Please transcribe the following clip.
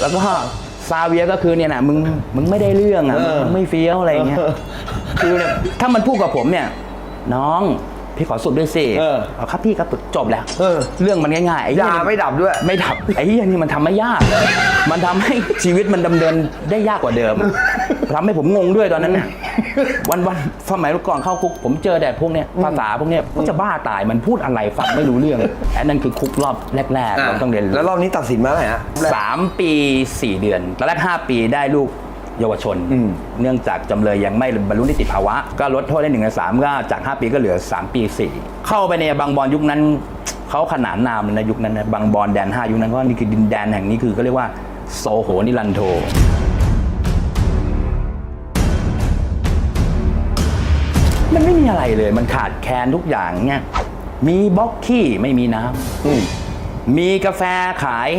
แล้วก็ซาเวียก็คือเนี่ยนะมึงมึงไม่ได้เรื่องอะเออมึงไม่เฟี้ยวอะไรอย่างเงี้ยคือเนี่ยถ้ามันพูดกับผมเนี่ย น้อง พี่ขอสุดด้วยสิเออเอาครับพี่ครับจบแล้วเออ เรื่องมันง่ายๆไอ้เหี้ยาไม่ดับด้วย ไม่ดับไอ้เหี้ยนี่มันทำไม่ยาก มันทำให้ชีวิตมันดำเนินได้ยากกว่าเดิมทำให้ผมงงด้วยตอนนั้นเนี่ยวันวันๆสมัยก่อนเข้าคุก ผมเจอแต่พวกเนี้ยภาษาพวกเนี้ยก็จะบ้าตายมันพูดอะไรฟังไม่รู้เรื่องอันนั้นคือคุกรอบแรกๆเราต้องเรียนรู้แล้วรอบนี้ตัดสินมาเท่าไหร่ฮะสามปีสี่เดือนตอนแรกห้าปีได้ลูก เยาวชน อืม เนื่องจากจำเลยยังไม่บรรลุนิติภาวะ ก็ลดโทษได้หนึ่งในสามก็จาก 5 ปีก็เหลือ 3 ปีสี่เข้าไปในบางบอลยุคนั้น เขาขนานนามเลยนะยุคนั้นนะบางบอลแดน 5 ยุคนั้นเพราะนี่คือดินแดนแห่งนี้คือก็เรียกว่าโซโหนิรันโท มันไม่มีอะไรเลย มันขาดแคลนทุกอย่างเนี่ย มีบล็อกขี้ไม่มีน้ำอืมมีกาแฟขาย